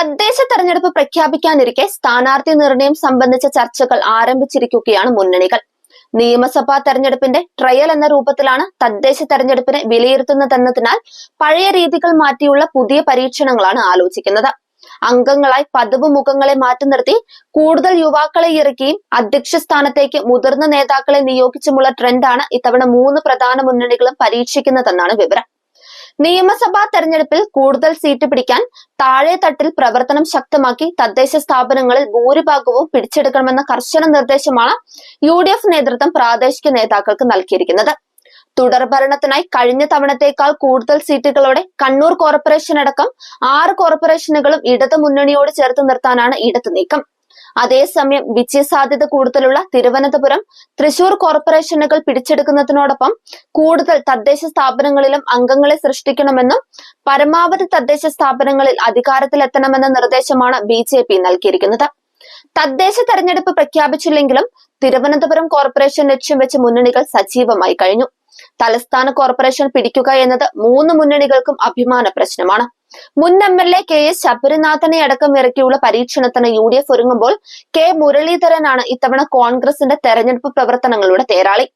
തദ്ദേശ തെരഞ്ഞെടുപ്പ് പ്രഖ്യാപിക്കാനിരിക്കെ സ്ഥാനാർത്ഥി നിർണയം സംബന്ധിച്ച ചർച്ചകൾ ആരംഭിച്ചിരിക്കുകയാണ് മുന്നണികൾ. നിയമസഭാ തെരഞ്ഞെടുപ്പിന്റെ ട്രയൽ എന്ന രൂപത്തിലാണ് തദ്ദേശ തെരഞ്ഞെടുപ്പിനെ വിലയിരുത്തുന്നതെന്നതിനാൽ പഴയ രീതികൾ മാറ്റിയുള്ള പുതിയ പരീക്ഷണങ്ങളാണ് ആലോചിക്കുന്നത്. അംഗങ്ങളായി പതിവ് മുഖങ്ങളെ മാറ്റി നിർത്തി കൂടുതൽ യുവാക്കളെ ഇറക്കിയും അധ്യക്ഷ സ്ഥാനത്തേക്ക് മുതിർന്ന നേതാക്കളെ നിയോഗിച്ചുമുള്ള ട്രെൻഡാണ് ഇത്തവണ മൂന്ന് പ്രധാന മുന്നണികളും പരീക്ഷിക്കുന്നതെന്നാണ് വിവരം. നിയമസഭാ തെരഞ്ഞെടുപ്പിൽ കൂടുതൽ സീറ്റ് പിടിക്കാൻ താഴെ തട്ടിൽ പ്രവർത്തനം ശക്തമാക്കി തദ്ദേശ സ്ഥാപനങ്ങളിൽ ഭൂരിഭാഗവും പിടിച്ചെടുക്കണമെന്ന കർശന നിർദ്ദേശമാണ് യു ഡി എഫ് നേതൃത്വം പ്രാദേശിക നേതാക്കൾക്ക് നൽകിയിരിക്കുന്നത്. തുടർഭരണത്തിനായി കഴിഞ്ഞ തവണത്തേക്കാൾ കൂടുതൽ സീറ്റുകളോടെ കണ്ണൂർ കോർപ്പറേഷൻ അടക്കം ആറ് കോർപ്പറേഷനുകളും ഇടതു മുന്നണിയോട് ചേർത്ത് നിർത്താനാണ് ഇടത് നീക്കം. അതേസമയം വിജയസാധ്യത കൂടുതലുള്ള തിരുവനന്തപുരം തൃശൂർ കോർപ്പറേഷനുകൾ പിടിച്ചെടുക്കുന്നതിനോടൊപ്പം കൂടുതൽ തദ്ദേശ സ്ഥാപനങ്ങളിലും അംഗങ്ങളെ സൃഷ്ടിക്കണമെന്നും പരമാവധി തദ്ദേശ സ്ഥാപനങ്ങളിൽ അധികാരത്തിലെത്തണമെന്ന നിർദ്ദേശമാണ് ബി ജെ പി നൽകിയിരിക്കുന്നത്. തദ്ദേശ തെരഞ്ഞെടുപ്പ് പ്രഖ്യാപിച്ചില്ലെങ്കിലും തിരുവനന്തപുരം കോർപ്പറേഷൻ ലക്ഷ്യം വെച്ച് മുന്നണികൾ സജീവമായി കഴിഞ്ഞു. തലസ്ഥാന കോർപ്പറേഷൻ പിടിക്കുക എന്നത് മൂന്ന് മുന്നണികൾക്കും അഭിമാന പ്രശ്നമാണ്. മുൻ M L A K S ശബരിനാഥനെ അടക്കം ഇറക്കിയുള്ള പരീക്ഷണത്തിന് യു ഡി എഫ് ഒരുങ്ങുമ്പോൾ കെ മുരളീധരനാണ് ഇത്തവണ കോൺഗ്രസിന്റെ തെരഞ്ഞെടുപ്പ് പ്രവർത്തനങ്ങളുടെ തേരാളി.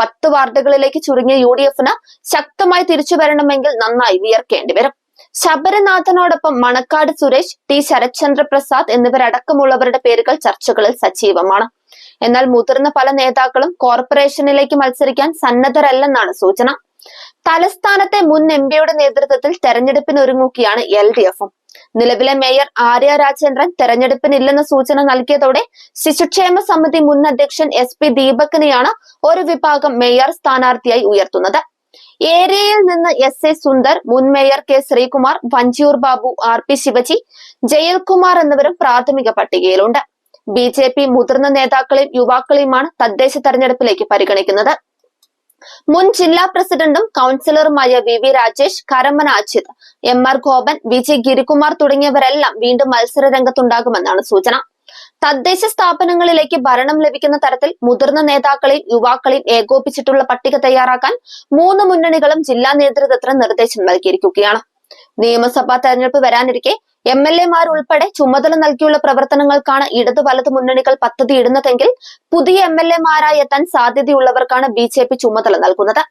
പത്ത് വാർഡുകളിലേക്ക് ചുരുങ്ങിയ യു ഡി എഫിന് ശക്തമായി തിരിച്ചു വരണമെങ്കിൽ നന്നായി വിയർക്കേണ്ടി വരും. ശബരനാഥനോടൊപ്പം മണക്കാട് സുരേഷ് ടി ശരത്ചന്ദ്ര പ്രസാദ് എന്നിവരടക്കമുള്ളവരുടെ പേരുകൾ ചർച്ചകളിൽ സജീവമാണ്. എന്നാൽ മുതിർന്ന പല നേതാക്കളും കോർപ്പറേഷനിലേക്ക് മത്സരിക്കാൻ സന്നദ്ധരല്ലെന്നാണ് സൂചന. തലസ്ഥാനത്തെ മുൻ എം പിയുടെ നേതൃത്വത്തിൽ തെരഞ്ഞെടുപ്പിനൊരുങ്ങുകയാണ് എൽ ഡി എഫും നിലവിലെ മേയർ ആര്യ രാജേന്ദ്രൻ തെരഞ്ഞെടുപ്പിനില്ലെന്ന സൂചന നൽകിയതോടെ ശിശുക്ഷേമ സമിതി മുൻ അധ്യക്ഷൻ എസ് പി ദീപകിനെയാണ് ഒരു വിഭാഗം മേയർ സ്ഥാനാർത്ഥിയായി ഉയർത്തുന്നത്. ഏരിയയിൽ നിന്ന് എസ് എ സുന്ദർ മുൻ mayor K Sreekumar Vanchiyoor Babu R P Shivaji Jayalkumar എന്നിവരും പ്രാഥമിക പട്ടികയിലുണ്ട്. ബി ജെ പി മുതിർന്ന നേതാക്കളെയും യുവാക്കളെയുമാണ് തദ്ദേശ തെരഞ്ഞെടുപ്പിലേക്ക് പരിഗണിക്കുന്നത്. മുൻ ജില്ലാ പ്രസിഡന്റും കൗൺസിലറുമായ V V Rajesh Karamana Ajith M R Gopan V G Girikumar തുടങ്ങിയവരെല്ലാം വീണ്ടും മത്സര രംഗത്തുണ്ടാകുമെന്നാണ് സൂചന. തദ്ദേശ സ്ഥാപനങ്ങളിലേക്ക് ഭരണം ലഭിക്കുന്ന തരത്തിൽ മുതിർന്ന നേതാക്കളെയും യുവാക്കളെയും ഏകോപിച്ചിട്ടുള്ള പട്ടിക തയ്യാറാക്കാൻ മൂന്ന് മുന്നണികളും ജില്ലാ നേതൃത്വത്തിന് നിർദ്ദേശം നൽകിയിരിക്കുകയാണ്. നിയമസഭാ തെരഞ്ഞെടുപ്പ് വരാനിരിക്കെ എം എൽ എമാർ ഉൾപ്പെടെ ചുമതല നൽകിയുള്ള പ്രവർത്തനങ്ങൾക്കാണ് ഇടത് വലത് മുന്നണികൾ പദ്ധതി ഇടുന്നതെങ്കിൽ പുതിയ എം എൽ എമാരായി എത്താൻ സാധ്യതയുള്ളവർക്കാണ് ബി ജെ പി ചുമതല നൽകുന്നത്.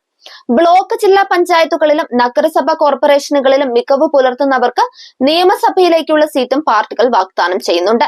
ബ്ലോക്ക് ജില്ലാ പഞ്ചായത്തുകളിലും നഗരസഭ കോർപ്പറേഷനുകളിലും മികവ് പുലർത്തുന്നവർക്ക് നിയമസഭയിലേക്കുള്ള സീറ്റും പാർട്ടികൾ വാഗ്ദാനം ചെയ്യുന്നുണ്ട്.